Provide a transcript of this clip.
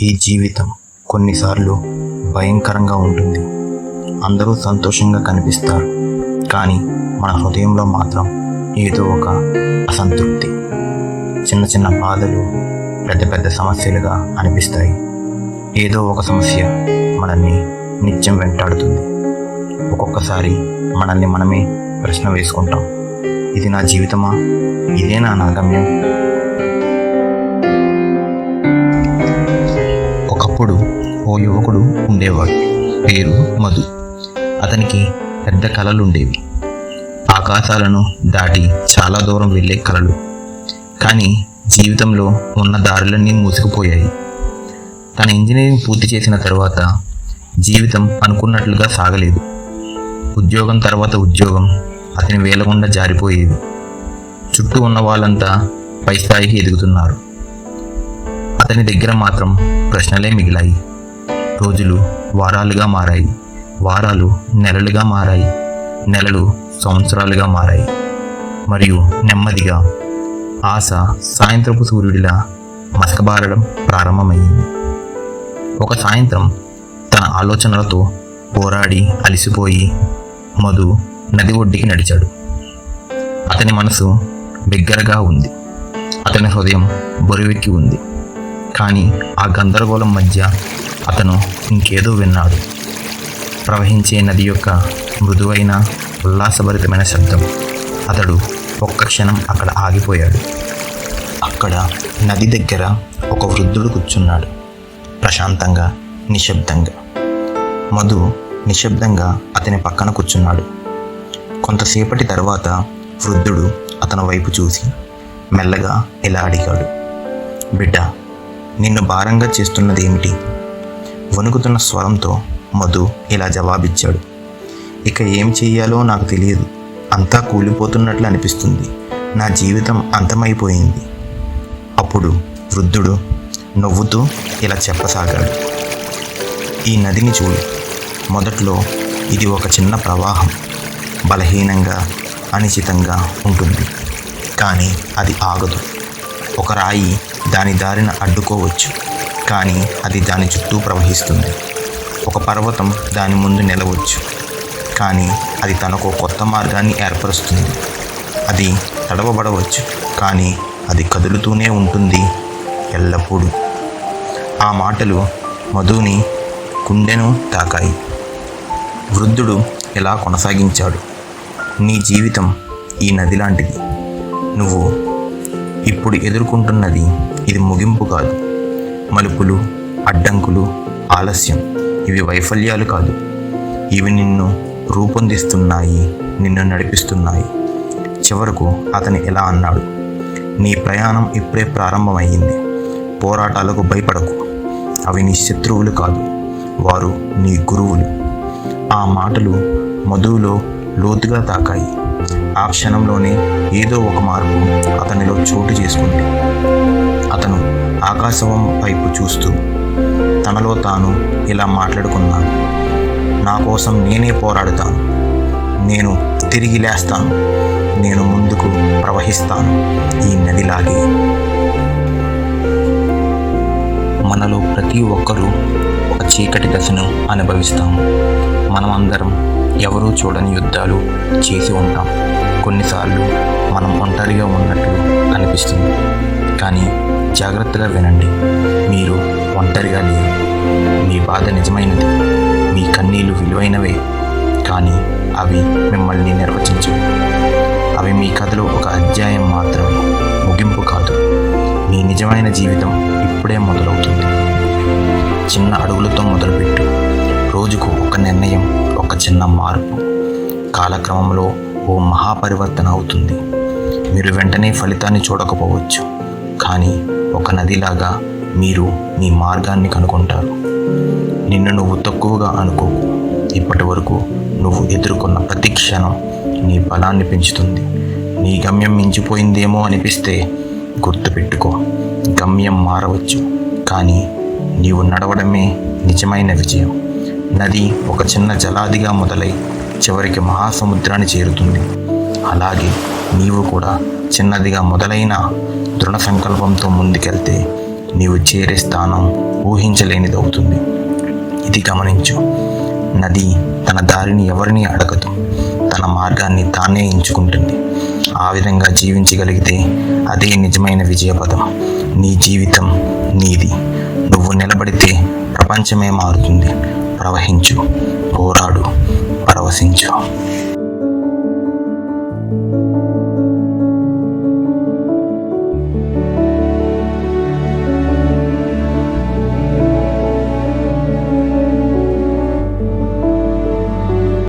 ఈ జీవితం కొన్నిసార్లు భయంకరంగా ఉంటుంది. అందరూ సంతోషంగా కనిపిస్తారు. కానీ మన హృదయంలో మాత్రం ఏదో ఒక అసంతృప్తి. చిన్న చిన్న బాధలు పెద్ద పెద్ద సమస్యలుగా అనిపిస్తాయి. ఏదో ఒక సమస్య మనల్ని నిత్యం వెంటాడుతుంది. ఒక్కొక్కసారి మనల్ని మనమే ప్రశ్న వేసుకుంటాం. ఇది నా జీవితమా? ఇదేనా నా గమ్యం? ఒకప్పుడు ఓ యువకుడు ఉండేవాడు. పేరు మధు. అతనికి పెద్ద కళలు ఉండేవి ఆకాశాలను దాటి చాలా దూరం వెళ్ళే కలలు. కానీ జీవితంలో ఉన్న దారులన్నీ మూసుకుపోయాయి. తన ఇంజనీరింగ్ పూర్తి చేసిన తర్వాత జీవితం అనుకున్నట్లుగా సాగలేదు. ఉద్యోగం తర్వాత ఉద్యోగం అతని వేలకుండా జారిపోయేది. చుట్టూ ఉన్న వాళ్ళంతా పై స్థాయికి ఎదుగుతున్నారు. అతని దగ్గర మాత్రం ప్రశ్నలే మిగిలాయి. రోజులు వారాలుగా మారాయి. వారాలు నెలలుగా మారాయి. నెలలు సంవత్సరాలుగా మారాయి. మరియు నెమ్మదిగా ఆశ సాయంత్రపు సూర్యుడిలా మసకబారడం ప్రారంభమైంది. ఒక సాయంత్రం తన ఆలోచనలతో పోరాడి అలిసిపోయి మధు నది ఒడ్డుకి నడిచాడు. అతని మనసు బిగ్గరగా ఉంది. అతని హృదయం బరువెక్కి ఉంది. కానీ ఆ గందరగోళం మధ్య అతను ఇంకేదో విన్నాడు. ప్రవహించే నది యొక్క మృదువైన ఉల్లాసభరితమైన శబ్దం. అతడు ఒక్క క్షణం అక్కడ ఆగిపోయాడు. అక్కడ నది దగ్గర ఒక వృద్ధుడు కూర్చున్నాడు. ప్రశాంతంగా నిశ్శబ్దంగా. మధు నిశ్శబ్దంగా అతని పక్కన కూర్చున్నాడు. కొంతసేపటి తర్వాత వృద్ధుడు అతని వైపు చూసి మెల్లగా ఇలా అడిగాడు. బిడ్డ నిన్ను భారంగా చేస్తున్నది ఏమిటి వణుకుతున్న స్వరంతో మధు ఇలా జవాబిచ్చాడు. ఇక ఏం చెయ్యాలో నాకు తెలియదు. అంతా కూలిపోతున్నట్లు అనిపిస్తుంది. నా జీవితం అంతమైపోయింది. అప్పుడు వృద్ధుడు నవ్వుతూ ఇలా చెప్పసాగాడు. ఈ నదిని చూడు. మొదట్లో ఇది ఒక చిన్న ప్రవాహం. బలహీనంగా అనిశ్చితంగా ఉంటుంది. కానీ అది ఆగదు. ఒక రాయి దాని దారిన అడ్డుకోవచ్చు కానీ అది దాని చుట్టూ ప్రవహిస్తుంది. ఒక పర్వతం దాని ముందు నిలవచ్చు కానీ అది తనకు కొత్త మార్గాన్ని ఏర్పరుస్తుంది. అది తడవబడవచ్చు కానీ అది కదులుతూనే ఉంటుంది ఎల్లప్పుడూ. ఆ మాటలు మధుని గుండెను తాకాయి. వృద్ధుడు ఇలా కొనసాగించాడు నీ జీవితం ఈ నది లాంటిది నువ్వు ఇప్పుడు ఎదుర్కొంటున్నది ఇది ముగింపు కాదు. మలుపులు అడ్డంకులు ఆలస్యం. ఇవి వైఫల్యాలు కాదు. ఇవి నిన్ను రూపొందిస్తున్నాయి నిన్ను నడిపిస్తున్నాయి. చివరకు అతను ఎలా అన్నాడు? నీ ప్రయాణం ఇప్పుడే ప్రారంభమయ్యింది. పోరాటాలకు భయపడకు. అవి నీ శత్రువులు కాదు. వారు నీ గురువులు. ఆ మాటలు మధువులో లోతుగా తాకాయి. ఆ క్షణంలోనే ఏదో ఒక మార్పు అతనిలో చోటు చేసుకుంది. అతను ఆకాశవం వైపు చూస్తూ తనలో తాను ఇలా మాట్లాడుకున్నాను నా కోసం నేనే పోరాడుతాను. నేను తిరిగి లేస్తాను. నేను ముందుకు ప్రవహిస్తాను ఈ నదిలాగే. మనలో ప్రతి ఒక్కరూ ఒక చీకటి దశను అనుభవిస్తాము. మనమందరం ఎవరూ చూడని యుద్ధాలు చేసి ఉంటాం. కొన్నిసార్లు మనం ఒంటరిగా ఉన్నట్లు అనిపిస్తుంది. కానీ జాగ్రత్తగా వినండి. మీరు ఒంటరిగా లేరు. మీ బాధ నిజమైనది. మీ కన్నీళ్ళు విలువైనవే. కానీ అవి మిమ్మల్ని నిర్వచించవు అవి మీ కథలో ఒక అధ్యాయం మాత్రమే ముగింపు కాదు. మీ నిజమైన జీవితం ఇప్పుడే మొదలవుతుంది. చిన్న అడుగులతో మొదలుపెట్టు. రోజుకు ఒక నిర్ణయం ఒక చిన్న మార్పు. కాలక్రమంలో ఓ మహాపరివర్తన అవుతుంది. మీరు వెంటనే ఫలితాన్ని చూడకపోవచ్చు. కానీ ఒక నదిలాగా మీరు మీ మార్గాన్ని కనుగొంటారు. నిన్ను నువ్వు తక్కువగా అనుకోకు. ఇప్పటి వరకు నువ్వు ఎదుర్కొన్న ప్రతి క్షణం నీ బలాన్ని పెంచుతుంది. నీ గమ్యం మించిపోయిందేమో అనిపిస్తే గుర్తుపెట్టుకో. గమ్యం మారవచ్చు. కానీ నీవు నడవడమే నిజమైన విజయం. నది ఒక చిన్న జలాదిగా మొదలై చివరికి మహాసముద్రాన్ని చేరుతుంది. అలాగే నీవు కూడా చిన్నదిగా మొదలైన దృఢ సంకల్పంతో ముందుకెళ్తే నీవు చేరే స్థానం ఊహించలేనిదవుతుంది. ఇది గమనించు. నది తన దారిని ఎవరిని అడగదు. తన మార్గాన్ని తానే ఎంచుకుంటుంది. ఆ విధంగా జీవించగలిగితే అదే నిజమైన విజయపదం. నీ జీవితం నీది. నువ్వు నిలబడితే ప్రపంచమే మారుతుంది. ప్రవహించు. పోరాడు. para o.